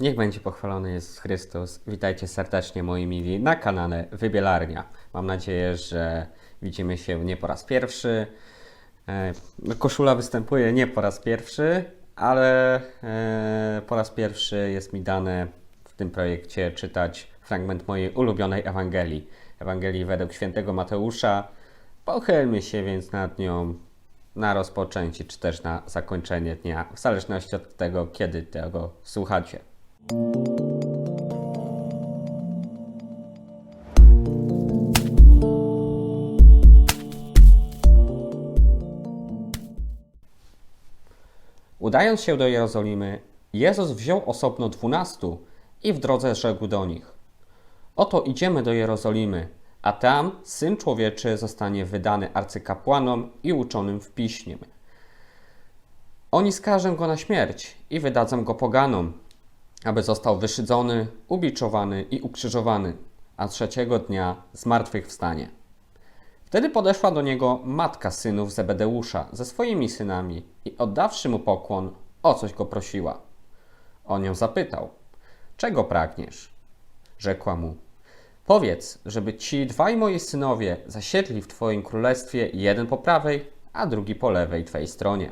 Niech będzie pochwalony Jezus Chrystus. Witajcie serdecznie moi mili na kanale Wybielarnia. Mam nadzieję, że widzimy się nie po raz pierwszy. E, Koszula występuje nie po raz pierwszy, ale e, po raz pierwszy jest mi dane w tym projekcie czytać fragment mojej ulubionej Ewangelii. Ewangelii według świętego Mateusza. Pochylmy się więc nad nią na rozpoczęcie, czy też na zakończenie dnia, w zależności od tego, kiedy tego słuchacie. Udając się do Jerozolimy, Jezus wziął osobno dwunastu i w drodze rzekł do nich: Oto idziemy do Jerozolimy, a tam syn człowieczy zostanie wydany arcykapłanom i uczonym w piśmie. Oni skażą go na śmierć i wydadzą go poganom, aby został wyszydzony, ubiczowany i ukrzyżowany, a trzeciego dnia zmartwychwstanie. Wtedy podeszła do niego matka synów Zebedeusza ze swoimi synami i oddawszy mu pokłon, o coś go prosiła. On ją zapytał: Czego pragniesz? Rzekła mu: Powiedz, żeby ci dwaj moi synowie zasiedli w twoim królestwie, jeden po prawej, a drugi po lewej twojej stronie.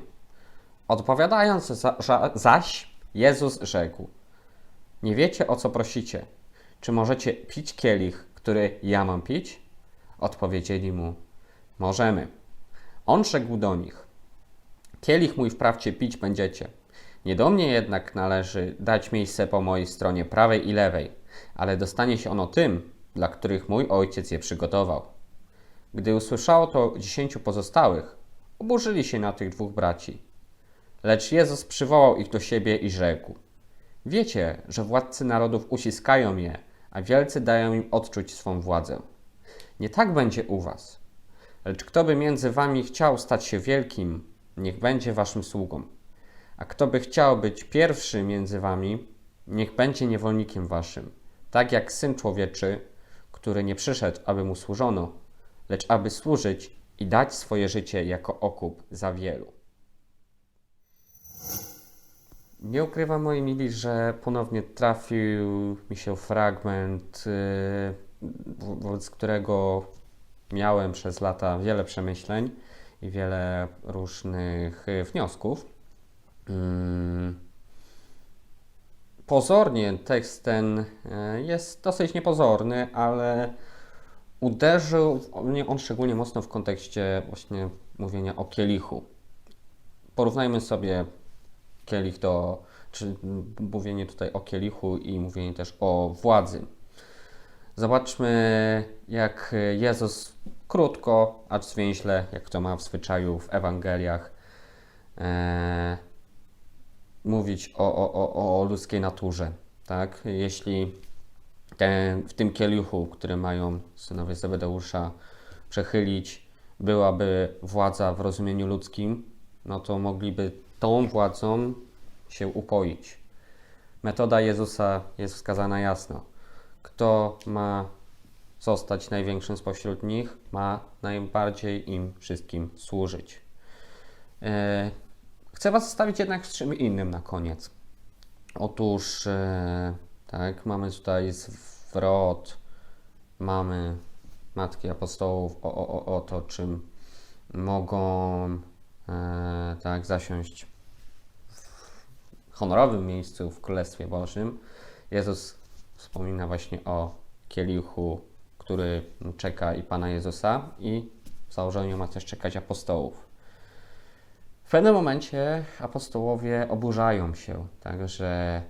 Odpowiadając za, za, zaś, Jezus rzekł: Nie wiecie o co prosicie. Czy możecie pić kielich, który ja mam pić? Odpowiedzieli mu: Możemy. On rzekł do nich: Kielich mój wprawdzie pić będziecie. Nie do mnie jednak należy dać miejsce po mojej stronie prawej i lewej, ale dostanie się ono tym, dla których mój ojciec je przygotował. Gdy usłyszało to dziesięciu pozostałych, oburzyli się na tych dwóch braci. Lecz Jezus przywołał ich do siebie i rzekł: Wiecie, że władcy narodów uciskają je, a wielcy dają im odczuć swą władzę. Nie tak będzie u was. Lecz kto by między wami chciał stać się wielkim, niech będzie waszym sługą. A kto by chciał być pierwszy między wami, niech będzie niewolnikiem waszym, tak jak syn człowieczy, który nie przyszedł, aby mu służono, lecz aby służyć i dać swoje życie jako okup za wielu. Nie ukrywam, moi mili, że ponownie trafił mi się fragment, wo- wobec którego miałem przez lata wiele przemyśleń i wiele różnych y, wniosków. Mm. Pozornie tekst ten e, jest dosyć niepozorny, ale uderzył mnie on szczególnie mocno w kontekście właśnie mówienia o kielichu. Porównajmy sobie kielich do, czy mówienie tutaj o kielichu i mówienie też o władzy. Zobaczmy, jak Jezus krótko, acz zwięźle, jak to ma w zwyczaju w Ewangeliach, e, mówić o, o, o, o ludzkiej naturze. Tak? Jeśli te, w tym kielichu, który mają synowie Zebedeusza przechylić, byłaby władza w rozumieniu ludzkim, no to mogliby tą władzą się upoić. Metoda Jezusa jest wskazana jasno. Kto ma zostać największym spośród nich, ma najbardziej im wszystkim służyć. E, Chcę Was zostawić jednak z czym innym na koniec. Otóż, e, tak, mamy tutaj zwrot, mamy matki apostołów o, o, o, to, czym mogą tak, zasiąść w honorowym miejscu w Królestwie Bożym. Jezus wspomina właśnie o kielichu, który czeka i Pana Jezusa i w założeniu ma też czekać apostołów. W pewnym momencie apostołowie oburzają się, tak, że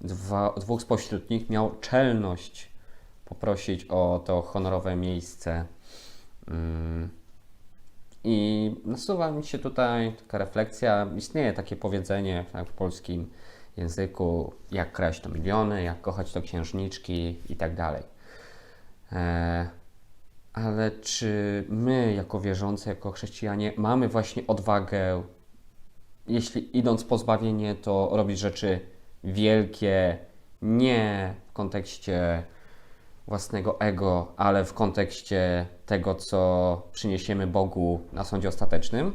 dwa, dwóch spośród nich miał czelność poprosić o to honorowe miejsce. Mm. I nasuwa mi się tutaj taka refleksja. Istnieje takie powiedzenie tak, w polskim języku, jak kraść to miliony, jak kochać to księżniczki i tak dalej. E, ale czy my, jako wierzący, jako chrześcijanie, mamy właśnie odwagę, jeśli idąc po zbawienie, to robić rzeczy wielkie, nie w kontekście własnego ego, ale w kontekście tego, co przyniesiemy Bogu na sądzie ostatecznym?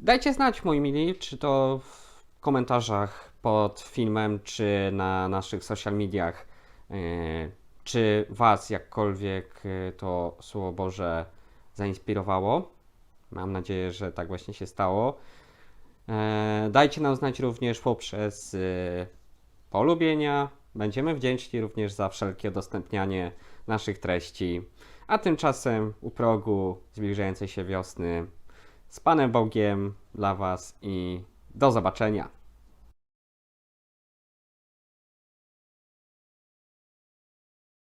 Dajcie znać, moi mili, czy to w komentarzach pod filmem, czy na naszych social mediach, e, czy Was jakkolwiek e, to Słowo Boże zainspirowało. Mam nadzieję, że tak właśnie się stało. E, Dajcie nam znać również poprzez polubienia. Będziemy wdzięczni również za wszelkie udostępnianie naszych treści. A tymczasem u progu zbliżającej się wiosny z Panem Bogiem dla Was i do zobaczenia.